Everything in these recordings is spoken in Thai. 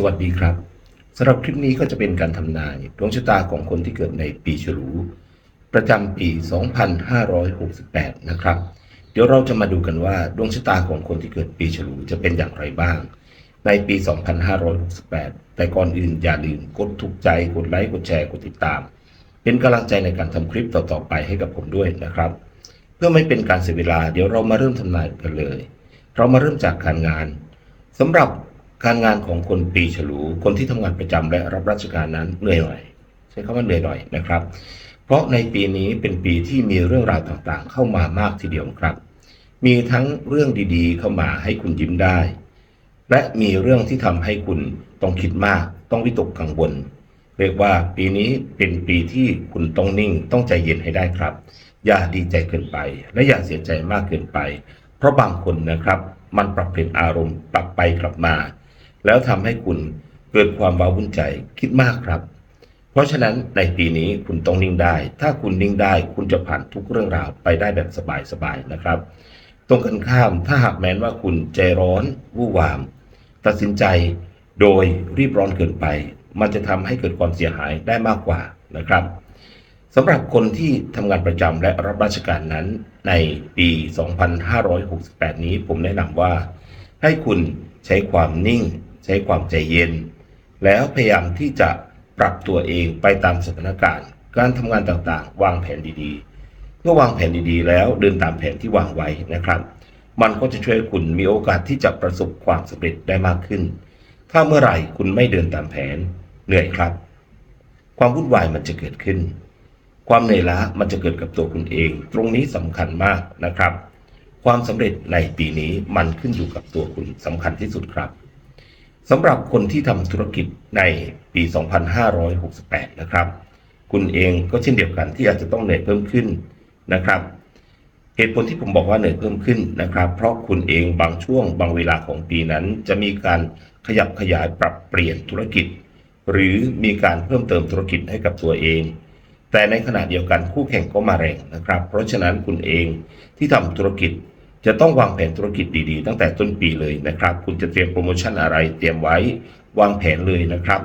สวัสดีครับสำหรับคลิปนี้ก็จะเป็นการทำนายดวงชะตาของคนที่เกิดในปีฉลู ประจำปี 2568 นะครับ เดี๋ยวเราจะมาดูกันว่าดวงชะตาของคนที่เกิดปีฉลูจะเป็นอย่างไรบ้าง ในปี 2568 แต่ก่อนอื่นอย่าลืมกดถูกใจกดไลค์กดแชร์กดติดตาม เป็นกำลังใจในการทำคลิปต่อๆไปให้กับผมด้วยนะครับ เพื่อไม่เป็นการเสียเวลาเดี๋ยวเรามาเริ่มทำนายกันเลย เรามาเริ่มจากการงานสำหรับ การงานของคนปีฉลู คนที่ทำงานประจำและรับราชการนั้นเหนื่อยหน่อยใช้คำว่าเหนื่อยหน่อยนะครับ เพราะในปีนี้เป็นปีที่มีเรื่องราวต่างๆ เข้ามามากทีเดียวครับ มีทั้งเรื่องดีๆ เข้ามาให้คุณยิ้มได้ และมีเรื่องที่ทำให้คุณต้องคิดมาก ต้องวิตกกังวลเรียกว่าปีนี้เป็นปีที่คุณต้องนิ่งต้องใจเย็นให้ได้ครับ อย่าดีใจเกินไป และอย่าเสียใจมากเกินไป เพราะบางคนนะครับ มันปรับเปลี่ยนอารมณ์ปรับไปกลับมา แล้วทำให้คุณเกิดความว้าวุ่นใจคิดมากครับ เพราะฉะนั้นในปีนี้คุณต้องนิ่งได้ ถ้าคุณนิ่งได้คุณจะผ่านทุกเรื่องราวไปได้แบบสบายๆนะครับ ตรงกันข้ามถ้าหากแม้นว่าคุณใจร้อนวู่วาม ตัดสินใจโดยรีบร้อนเกินไป มันจะทำให้เกิดความเสียหายได้มากกว่านะครับสำหรับคนที่ทำงานประจำและรับราชการนั้น ในปี 2568 นี้ผมแนะนำว่า ให้คุณใช้ความนิ่ง ใช้ความใจเย็น แล้วพยายามที่จะปรับตัวเองไปตามสถานการณ์ การทำงานต่างๆ วางแผนดีๆ เมื่อวางแผนดีๆ แล้วเดินตามแผนที่วางไว้นะครับ มันก็จะช่วยคุณมีโอกาสที่จะประสบความสำเร็จได้มากขึ้น ถ้าเมื่อไหร่คุณไม่เดินตามแผนเหนื่อยครับ ความวุ่นวายมันจะเกิดขึ้น ความเหนื่อยล้ามันจะเกิดกับตัวคุณเอง ตรงนี้สำคัญมากนะครับ ความสำเร็จในปีนี้มันขึ้นอยู่กับตัวคุณสำคัญที่สุดครับ สำหรับคนที่ทำธุรกิจในปี 2568 นะครับ คุณเองก็เช่นเดียวกันที่อาจจะต้องเหนื่อยเพิ่มขึ้นนะครับ เหตุผลที่ผมบอกว่าเหนื่อยเพิ่มขึ้นนะครับ เพราะคุณเองบางช่วงบางเวลาของปีนั้น จะมีการขยับขยายปรับเปลี่ยนธุรกิจ หรือมีการเพิ่มเติมธุรกิจให้กับตัวเอง แต่ในขณะเดียวกันคู่แข่งก็มาแรงนะครับ เพราะฉะนั้นคุณเองที่ทำธุรกิจ จะต้องวางแผนธุรกิจดีๆ ตั้งแต่ต้นปีเลยนะครับ คุณจะเตรียมโปรโมชั่นอะไร เตรียมไว้วางแผนเลยนะครับ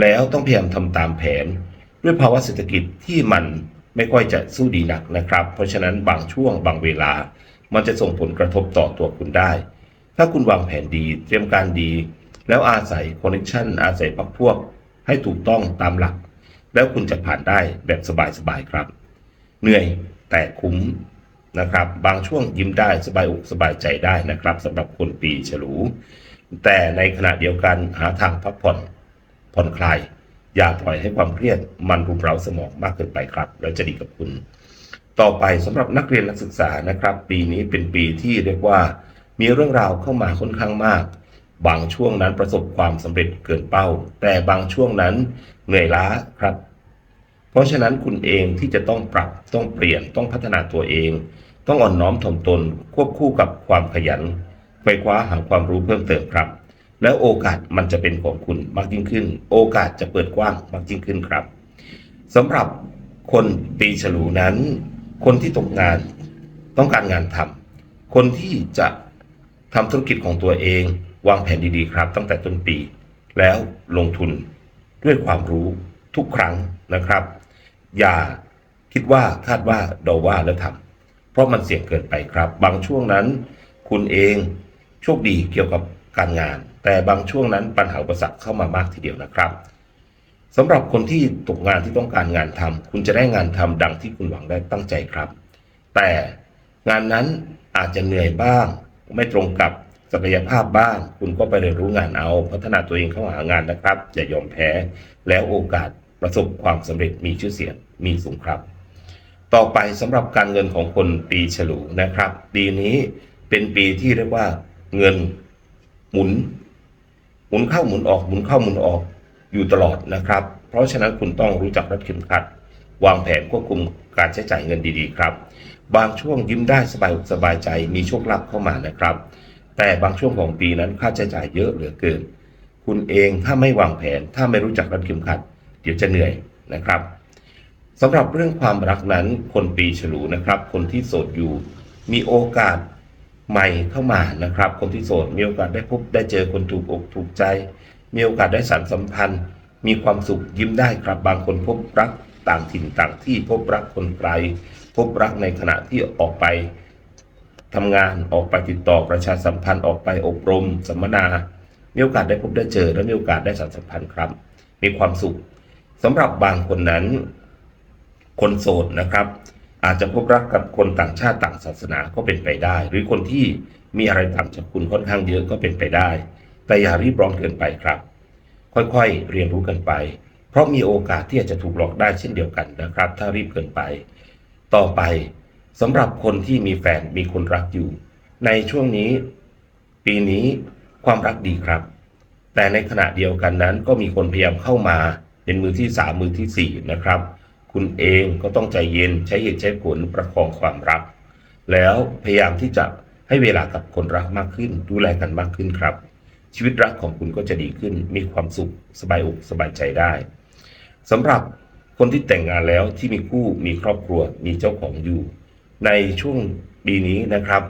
แล้วต้องพยายามทำตามแผน ด้วยภาวะเศรษฐกิจที่มันไม่ค่อยจะสู้ดีนักนะครับ เพราะฉะนั้นบางช่วงบางเวลา มันจะส่งผลกระทบต่อตัวคุณได้ ถ้าคุณวางแผนดีเตรียมการดี แล้วอาศัยคอนเนคชันอาศัยพักพวก ให้ถูกต้องตามหลัก แล้วคุณจะผ่านได้แบบสบายๆครับ เหนื่อยแต่คุ้ม นะครับ บางช่วงยิ้มได้สบายอกสบายใจได้นะครับสำหรับคนปีฉลู แต่ในขณะเดียวกันหาทางพักผ่อนผ่อนคลาย อย่าปล่อยให้ความเครียดมันรุมเร้าสมองมากเกินไปครับแล้วจะดีกับคุณ ต่อไปสำหรับนักเรียนนักศึกษานะครับ ปีนี้เป็นปีที่เรียกว่า มีเรื่องราวเข้ามาค่อนข้างมาก บางช่วงนั้นประสบความสำเร็จเกินเป้า แต่บางช่วงนั้นเหนื่อยล้าครับ เพราะฉะนั้นคุณเองที่จะต้องปรับต้องเปลี่ยนต้องพัฒนาตัวเอง ต้องอ่อนน้อมถ่อมตน ควบคู่กับความขยันไขว่คว้าหาความรู้เพิ่มเติมครับ แล้วโอกาสมันจะเป็นของคุณมากยิ่งขึ้น โอกาสจะเปิดกว้างมากยิ่งขึ้นครับสำหรับคนปีฉลูนั้น คนที่ตกงานต้องการงานทำคนที่จะทำธุรกิจของตัวเอง วางแผนดีๆครับ ตั้งแต่ต้นปี แล้วลงทุนด้วยความรู้ทุกครั้งนะครับ อย่าคิดว่าคาดว่าเดาว่าแล้วทำเพราะมันเสี่ยงเกินไปครับ บางช่วงนั้น คุณเองโชคดีเกี่ยวกับการงาน แต่บางช่วงนั้นปัญหาอุปสรรคเข้ามามากทีเดียวนะครับสำหรับคนที่ตกงานที่ต้องการงานทำคุณจะได้งานทำดังที่คุณหวังได้ตั้งใจครับ แต่งานนั้นอาจจะเหนื่อยบ้าง ไม่ตรงกับศักยภาพบ้าง คุณก็ไปเรียนรู้งานเอา พัฒนาตัวเองเข้าหางานนะครับอย่ายอมแพ้แล้วโอกาส ประสบความสำเร็จมีชื่อเสียงมีสูงครับ ต่อไปสำหรับการเงินของคนปีฉลูนะครับ ปีนี้เป็นปีที่เรียกว่าเงินหมุน หมุนเข้าหมุนออกหมุนเข้าหมุนออกอยู่ตลอดนะครับ เพราะฉะนั้นคุณต้องรู้จักรัดเข็มขัด วางแผนควบคุมการใช้จ่ายเงินดีๆครับ บางช่วงยิ้มได้สบายอกสบายใจมีโชคลาภเข้ามานะครับ แต่บางช่วงของปีนั้นค่าใช้จ่ายเยอะเหลือเกิน คุณเองถ้าไม่วางแผนถ้าไม่รู้จักรัดเข็มขัด เดี๋ยวจะเหนื่อยนะครับสำหรับเรื่องความรักนั้นคนปีฉลูนะครับ คนที่โสดอยู่ มีโอกาสใหม่เข้ามานะครับ คนที่โสดมีโอกาสได้พบได้เจอคนถูกอกถูกใจ มีโอกาสได้สานสัมพันธ์ มีความสุขยิ้มได้ครับบางคนพบรักต่างถิ่นต่างที่พบรักคนไกล พบรักในขณะที่ออกไปทำงานออกไปติดต่อประชาสัมพันธ์ออกไปอบรมสัมมนา มีโอกาสได้พบได้เจอและมีโอกาสได้สานสัมพันธ์ครับ มีความสุข สำหรับบางคนนั้น คนโสดนะครับ อาจจะพบรักกับคนต่างชาติต่างศาสนาก็เป็นไปได้ หรือคนที่มีอะไรต่างจากคุณค่อนข้างเยอะก็เป็นไปได้ แต่อย่ารีบร้อนเกินไปครับ ค่อยๆเรียนรู้กันไป เพราะมีโอกาสที่อาจจะถูกหลอกได้เช่นเดียวกันนะครับ ถ้ารีบเกินไป ต่อไปสำหรับคนที่มีแฟนมีคนรักอยู่ ในช่วงนี้ ปีนี้ความรักดีครับ แต่ในขณะเดียวกันนั้นก็มีคนพยายามเข้ามา เป็นมือที่สามมือที่สี่นะครับ คุณเองก็ต้องใจเย็นใช้เหตุใช้ผลประคองความรัก แล้วพยายามที่จะให้เวลากับคนรักมากขึ้น ดูแลกันมากขึ้นครับ ชีวิตรักของคุณก็จะดีขึ้น มีความสุขสบายอกสบายใจได้สำหรับคนที่แต่งงานแล้วที่มีคู่มีครอบครัวมีเจ้าของอยู่ ในช่วงปีนี้นะครับ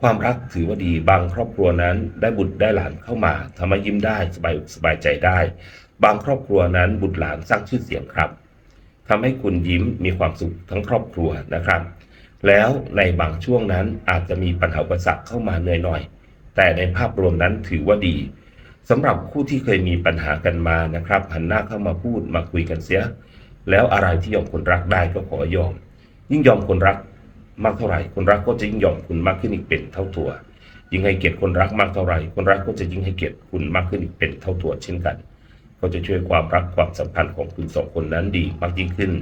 ความรักถือว่าดีบางครอบครัวนั้นได้บุตรได้หลานเข้ามาทำให้ยิ้มได้สบายอกสบายใจได้ บางครอบครัวนั้นบุตรหลานสร้างชื่อเสียงครับทำให้คุณยิ้มมีความสุขทั้งครอบครัวนะครับ แล้วในบางช่วงนั้นอาจจะมีปัญหาอุปสรรคเข้ามาเหนื่อยหน่อย แต่ในภาพรวมนั้นถือว่าดีสำหรับคู่ที่เคยมีปัญหากันมานะครับหันหน้าเข้ามาพูดมาคุยกันเสีย แล้วอะไรที่ยอมคนรักได้ก็ขอยอม ยิ่งยอมคนรักมากเท่าไหร่ คนรักก็จะยิ่งยอมคุณมากขึ้นอีกเป็นเท่าตัว ยิ่งให้เกียรติคนรักมากเท่าไหร่ คนรักก็จะยิ่งให้เกียรติคุณมากขึ้นอีกเป็นเท่าตัวเช่นกัน ก็จะช่วยความรักความสัมพันธ์ของคุณสองคนนั้นดีมากยิ่งขึ้น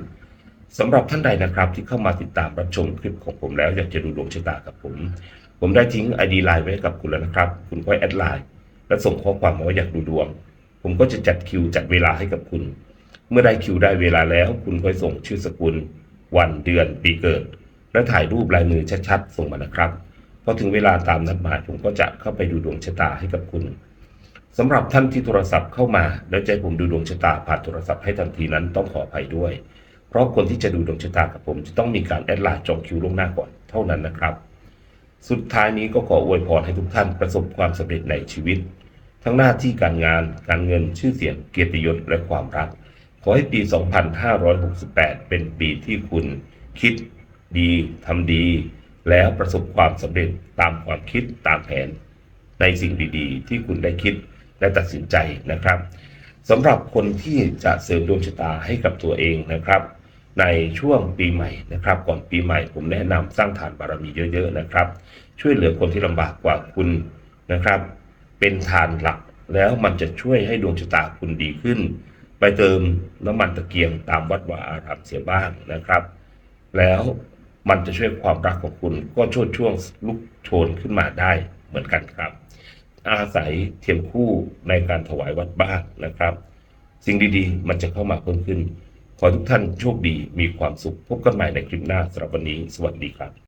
สำหรับท่านใดนะครับที่เข้ามาติดตามรับชมคลิปของผมแล้วอยากจะดูดวงชะตากับผม ผมได้ทิ้ง ID ไลน์ไว้กับคุณแล้วนะครับ คุณก็แอดไลน์และส่งข้อความมาว่าอยากดูดวง ผมก็จะจัดคิวจัดเวลาให้กับคุณ เมื่อได้คิวได้เวลาแล้ว คุณค่อยส่งชื่อสกุล วันเดือนปีเกิด และถ่ายรูปลายมือชัดๆส่งมานะครับพอถึงเวลาตามนัดหมายผมก็จะเข้าไปดูดวงชะตาให้กับคุณ สำหรับท่านที่โทรศัพท์เข้ามา แล้วใจผมดูดวงชะตาผ่านโทรศัพท์ให้ทันทีนั้นต้องขออภัยด้วย เพราะคนที่จะดูดวงชะตากับผมจะต้องมีการแอดไลน์จองคิวล่วงหน้าก่อนเท่านั้นนะครับ สุดท้ายนี้ก็ขออวยพรให้ทุกท่านประสบความสำเร็จในชีวิต ทั้งหน้าที่การงาน การเงินชื่อเสียงเกียรติยศและความรัก ขอให้ปี 2568 เป็นปีที่คุณ คิดดีทำดี แล้วประสบความสำเร็จตามความคิดตามแผน ในสิ่งดีๆ ที่คุณได้คิด และตัดสินใจนะครับสำหรับคนที่จะเสริมดวงชะตาให้กับตัวเองนะครับ ในช่วงปีใหม่นะครับ ก่อนปีใหม่ผมแนะนำสร้างฐานบารมีเยอะๆนะครับ ช่วยเหลือคนที่ลำบากกว่าคุณนะครับ เป็นฐานหลักแล้วมันจะช่วยให้ดวงชะตาคุณดีขึ้น ไปเติมน้ำมันตะเกียงตามวัดวาอารามเสียบ้างนะครับ แล้วมันจะช่วยความรักของคุณก็ช่วยช่วงลุกโชนขึ้นมาได้เหมือนกันครับ อาศัยเทียมคู่ในการถวายวัดบ้างนะครับ สิ่งดีๆ มันจะเข้ามาเพิ่มขึ้น ขอทุกท่านโชคดีมีความสุขพบกันใหม่ในคลิปหน้าสำหรับวันนี้ สวัสดีครับ